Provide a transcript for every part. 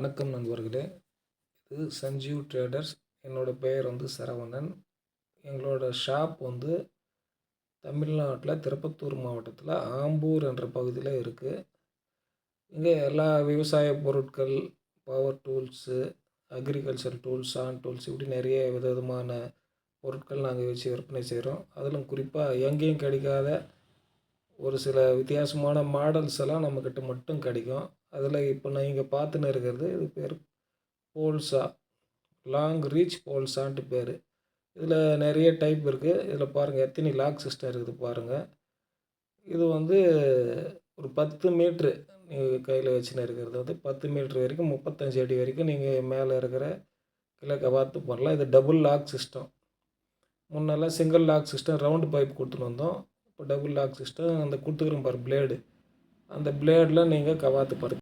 வணக்கம் நண்பர்களே. இது சஞ்சீவ் ட்ரேடர்ஸ் என்னோட பெயர் வந்து சரவணன். எங்களோட ஷாப் வந்து தமிழ்நாட்டில் திருப்பத்தூர் மாவட்டத்தில் ஆம்பூர் என்ற பகுதியில் இருக்குது இங்கே எல்லா விவசாய பொருட்கள் power tools agriculture tools hand tools இப்படி நிறைய விதவிதமான பொருட்கள் நாங்கள் வச்சு விற்பனை செய்கிறோம் அதிலும் குறிப்பாக எங்கேயும் கிடைக்காத ஒரு சில வித்தியாசமான மாடல்ஸ் எல்லாம் நம்மக்கிட்ட மட்டும் கிடைக்கும். அதில் இப்போ நீங்கள் பார்த்துன்னு இருக்கிறது இது பேர் போல்சா லாங் ரீச் போல்சான்ட்டு பேர். இதில் நிறைய டைப் இருக்குது இதில் பாருங்கள் எத்தனை லாக் சிஸ்டம் இருக்குது பாருங்கள் இது வந்து ஒரு பத்து மீட்ரு நீங்கள் கையில் வச்சுன்னு இருக்கிறது வந்து பத்து மீட்ரு வரைக்கும் முப்பத்தஞ்சு அடி வரைக்கும் நீங்கள் மேலே இருக்கிற கிழக்க பார்த்து பண்ணலாம் இது டபுள் லாக் சிஸ்டம் முன்னெல்லாம் single lock system round pipe கொடுத்துன்னு வந்தோம். இப்போ டபுள் லாக் சிஸ்டம் அந்த கொடுத்துக்கிறோம் பாரு பிளேடு அந்த பிளேடில் நீங்கள் கவாத்து பாரு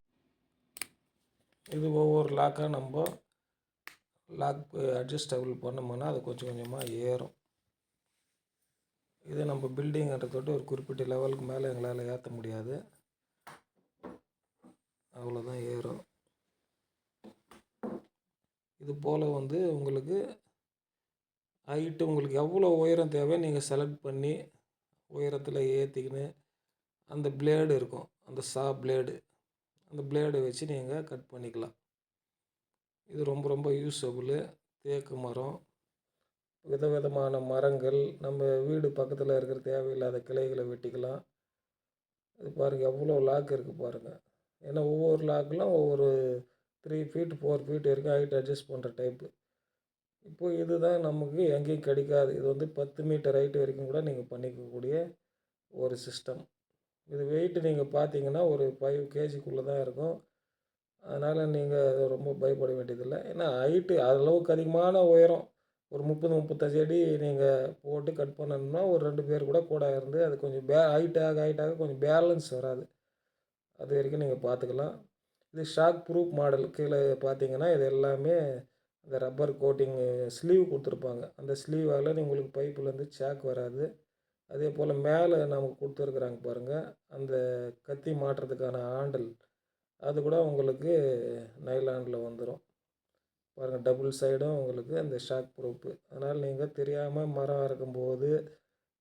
இது ஒவ்வொரு லாக்காக நம்ம லாக் அட்ஜஸ்டபிள் பண்ணோம்னா அது கொஞ்சம் கொஞ்சமாக ஏறும். இது நம்ம பில்டிங்கிறதோட ஒரு குறிப்பிட்ட லெவலுக்கு மேலே எங்களால் ஏற்ற முடியாது. அவ்வளோதான் ஏறும். இது போல் வந்து உங்களுக்கு ஹைட்டு உங்களுக்கு எவ்வளோ உயரம் தேவை நீங்கள் செலக்ட் பண்ணி உயரத்தில் ஏற்றிக்கின்னு அந்த பிளேடு இருக்கும். அந்த சா பிளேடு அந்த பிளேடை வச்சு நீங்கள் கட் பண்ணிக்கலாம். இது ரொம்ப ரொம்ப யூஸபுளு தேக்கு மரம் விதவிதமான மரங்கள். நம்ம வீடு பக்கத்தில் இருக்கிற தேவையில்லாத கிளைகளை வெட்டிக்கலாம். இது பாருங்கள் எவ்வளோ லாக் இருக்குது பாருங்கள் ஏன்னா ஒவ்வொரு லாக்லாம் ஒவ்வொரு த்ரீ ஃபீட் ஃபோர் ஃபீட் வரைக்கும் ஹைட் அட்ஜஸ்ட் பண்ணுற டைப்பு இப்போது இதுதான் நமக்கு எங்கேயும் கிடைக்காது. இது வந்து பத்து மீட்டர் ஹைட்டு வரைக்கும் கூட நீங்கள் பண்ணிக்கக்கூடிய ஒரு சிஸ்டம் இது வெயிட்டு நீங்கள் பார்த்தீங்கன்னா ஒரு ஃபைவ் கேஜிக்குள்ளே தான் இருக்கும். அதனால் நீங்கள் ரொம்ப பயப்பட வேண்டியதில்லை. ஏன்னா ஹைட்டு அளவுக்கு அதிகமான உயரம். ஒரு முப்பது முப்பத்தஞ்சு அடி நீங்கள் போட்டு கட் பண்ணணும்னா ஒரு ரெண்டு பேர் கூட கூட இருந்து அது கொஞ்சம் பே ஹைட்டாக ஹைட்டாக கொஞ்சம் பேலன்ஸ் வராது. அது வரைக்கும் நீங்கள் பார்த்துக்கலாம். இது ஷாக் ப்ரூஃப் மாடல் கீழே பார்த்தீங்கன்னா இது எல்லாமே இந்த ரப்பர் கோட்டிங் ஸ்லீவ் கொடுத்துருப்பாங்க. அந்த ஸ்லீவால் உங்களுக்கு பைப்புலேருந்து சேக் வராது. அதே போல் மேலே நமக்கு கொடுத்துருக்குறாங்க பாருங்கள் அந்த கத்தி மாட்டுறதுக்கான ஆண்டல் அது கூட உங்களுக்கு நைலாண்டில் வந்துடும் பாருங்கள் டபுள் சைடும் உங்களுக்கு அந்த ஷாக் ப்ரூஃபு அதனால் நீங்கள் தெரியாமல் மரம் இருக்கும்போது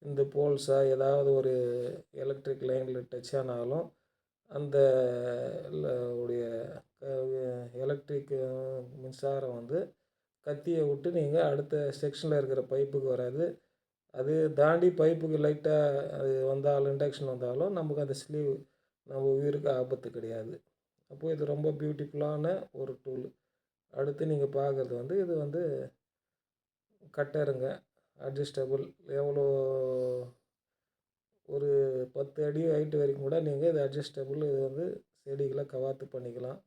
இந்த போல்ஸாக ஏதாவது ஒரு எலக்ட்ரிக் லைனில் டச் ஆனாலும் அந்த உடைய எலக்ட்ரிக் மின்சாரம் வந்து கத்தியை விட்டு நீங்கள் அடுத்த செக்ஷனில் இருக்கிற பைப்புக்கு வராது. அது தாண்டி பைப்புக்கு லைட்டாக அது வந்தாலும் இண்டக்ஷன் வந்தாலும் நமக்கு அந்த ஸ்லீவ் நம்ம உயிருக்கு ஆபத்து கிடையாது. அப்போது இது ரொம்ப பியூட்டிஃபுல்லான ஒரு டூல் அடுத்து நீங்கள் பார்க்குறது வந்து இது வந்து கட்டருங்க. அட்ஜஸ்டபுள் எவ்வளோ ஒரு பத்து அடி ஹைட்டு வரைக்கும் கூட நீங்கள் இது அட்ஜஸ்டபுள் இது வந்து செடிகளை கவாத்து பண்ணிக்கலாம்.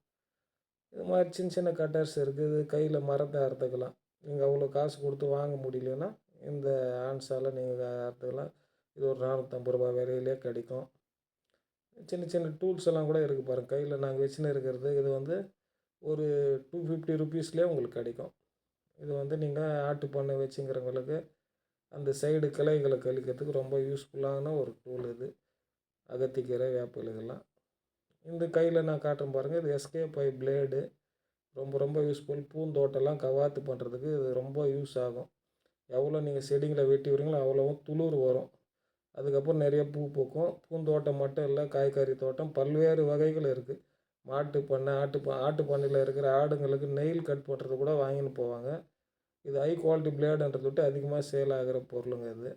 இது மாதிரி சின்ன சின்ன கட்டர்ஸ் இருக்குது. கையில் மரத்தை அறுத்துக்கலாம். நீங்கள் அவ்வளோ காசு கொடுத்து வாங்க முடியலன்னா இந்த ஆன்ஸால் நீங்கள் அறுத்துக்கலாம். இது ஒரு நானூற்றம்பது ரூபா விலையிலே கிடைக்கும். சின்ன சின்ன டூல்ஸ் எல்லாம் கூட இருக்குது பாருங்கள் கையில் நாங்கள் வச்சுன்னு இருக்கிறது இது வந்து ஒரு டூ ஃபிஃப்டி ருபீஸ்லேயே உங்களுக்கு கிடைக்கும். இது வந்து நீங்கள் ஆட்டு பண்ணை வச்சுங்கிறவங்களுக்கு அந்த சைடு கிளைகளை கழிக்கிறதுக்கு ரொம்ப யூஸ்ஃபுல்லான ஒரு டூல் இது. அகத்திக்கீரை வேப்பிலைகள்லாம். இந்த கையில் நான் காட்டுறேன் பாருங்கள் இது எஸ்கே பை பிளேடு ரொம்ப ரொம்ப யூஸ்ஃபுல் பூந்தோட்டம்லாம் கவாத்து பண்ணுறதுக்கு இது ரொம்ப யூஸ் ஆகும். எவ்வளோ நீங்கள் செடிங்களை வெட்டி விடுறீங்களோ அவ்வளோவும் துளிர் வரும். அதுக்கப்புறம் நிறைய பூ பூக்கும். பூந்தோட்டம் மட்டும் இல்லை காய்கறி தோட்டம். பல்வேறு வகைகள் இருக்குது மாட்டு பண்ணை ஆட்டு ப ஆட்டு பண்ணையில் இருக்கிற ஆடுங்களுக்கு நெயில் கட் பண்ணுறது கூட வாங்கின்னு போவாங்க. இது ஹை குவாலிட்டி பிளேடுன்றது விட்டு அதிகமாக சேல் ஆகிற பொருளுங்க இது.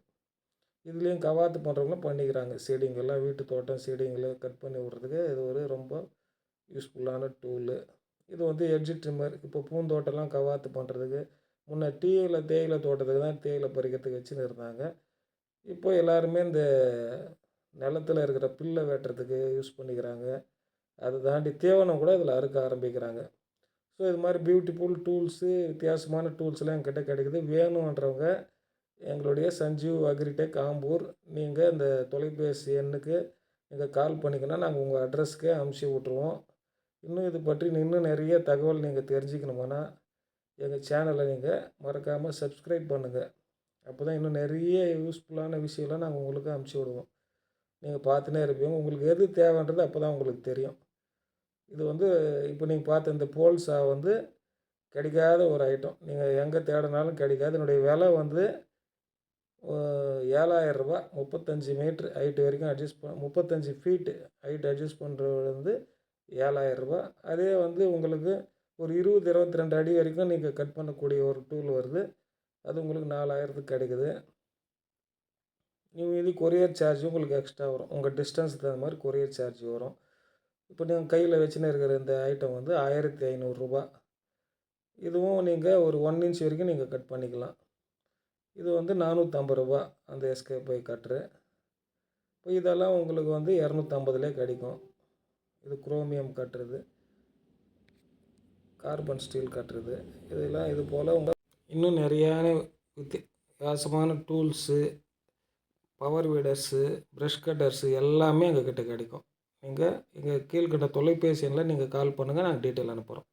இதுலேயும் கவாத்து பண்ணுறவங்களும் பண்ணிக்கிறாங்க. செடிங்கெல்லாம் வீட்டு தோட்டம் செடிங்களை கட் பண்ணி விட்றதுக்கு இது ஒரு ரொம்ப யூஸ்ஃபுல்லான டூலு இது வந்து எட்ஜி ட்ரிம்மர் இப்போ பூந்தோட்டம்லாம் கவாத்து பண்ணுறதுக்கு முன்னே டீயில் தேயிலை தோட்டத்துக்கு தான் தேயிலை பறிக்கிறதுக்கு வச்சுன்னு இருந்தாங்க. இப்போ எல்லாருமே இந்த நிலத்துல இருக்கிற பில்லை வெட்டுறதுக்கு யூஸ் பண்ணிக்கிறாங்க. அதை தாண்டி தீவனம் கூட இதில் அறுக்க ஆரம்பிக்கிறாங்க. ஸோ இது மாதிரி பியூட்டிஃபுல் டூல்ஸு வித்தியாசமான டூல்ஸ்லாம் என்கிட்ட கிடைக்குது. வேணுன்றவங்க எங்களுடைய சஞ்சீவ் அக்ரிடெக் ஆம்பூர். நீங்கள் இந்த தொலைபேசி எண்ணுக்கு நீங்கள் கால் பண்ணிக்கணும் நாங்கள் உங்கள் அட்ரஸ்க்கே அமுச்சு விட்ருவோம் இன்னும் இது பற்றி இன்னும் நிறைய தகவல் நீங்கள் தெரிஞ்சுக்கணுமானா எங்கள் சேனலை நீங்கள் மறக்காமல் சப்ஸ்கிரைப் பண்ணுங்கள் அப்போ தான் இன்னும் நிறைய யூஸ்ஃபுல்லான விஷயம்லாம் நாங்கள் உங்களுக்கு அமுச்சு விடுவோம். நீங்கள் பார்த்துனே இருப்பீங்க. உங்களுக்கு எது தேவைன்றது அப்போ தான் உங்களுக்கு தெரியும். இது வந்து இப்போ நீங்கள் பார்த்த இந்த போல்ஸா வந்து கிடைக்காத ஒரு ஐட்டம் நீங்கள் எங்கே தேடினாலும் கிடைக்காது. இதனுடைய விலை வந்து ஏழாயிரரூபா முப்பத்தஞ்சு மீட்ரு ஹைட்டு வரைக்கும் அட்ஜஸ்ட் ப முப்பத்தஞ்சு ஃபீட்டு ஹைட் அட்ஜஸ்ட் பண்ணுறது வந்து ஏழாயிரரூபா அதே வந்து உங்களுக்கு ஒரு இருபது இருபத்தி ரெண்டு அடி வரைக்கும் நீங்கள் கட் பண்ணக்கூடிய ஒரு டூல் வருது. அது உங்களுக்கு நாலாயிரத்துக்கு கிடைக்குது. நீங்கள் இது கொரியர் சார்ஜ் உங்களுக்கு எக்ஸ்ட்ரா வரும். உங்கள் டிஸ்டன்ஸுக்கு தகுந்த மாதிரி கொரியர் சார்ஜ் வரும். இப்போ நீங்கள் கையில் வச்சுன்னு இருக்கிற இந்த ஐட்டம் வந்து ஆயிரத்தி ஐநூறுரூபா இதுவும் நீங்கள் ஒரு ஒன் இன்ச் வரைக்கும் நீங்கள் கட் பண்ணிக்கலாம். இது வந்து நானூற்றம்பது ரூபா அந்த எஸ்கே போய் கட்ரு இப்போ இதெல்லாம் உங்களுக்கு வந்து இரநூத்தம்பதுலேயே கிடைக்கும். இது குரோமியம் கட்டுறது. கார்பன் ஸ்டீல் கட்டுறது. இதெல்லாம் இது போல் உங்கள் இன்னும் நிறையான வித்தியாசமான tools power weeders brush cutters எல்லாமே எங்கள் கிட்டே கிடைக்கும். நீங்கள் எங்கள் கீழ்கிட்ட தொலைபேசி எண்ணில் நீங்கள் கால் பண்ணுங்கள் நாங்கள் டீட்டெயில் அனுப்புகிறோம்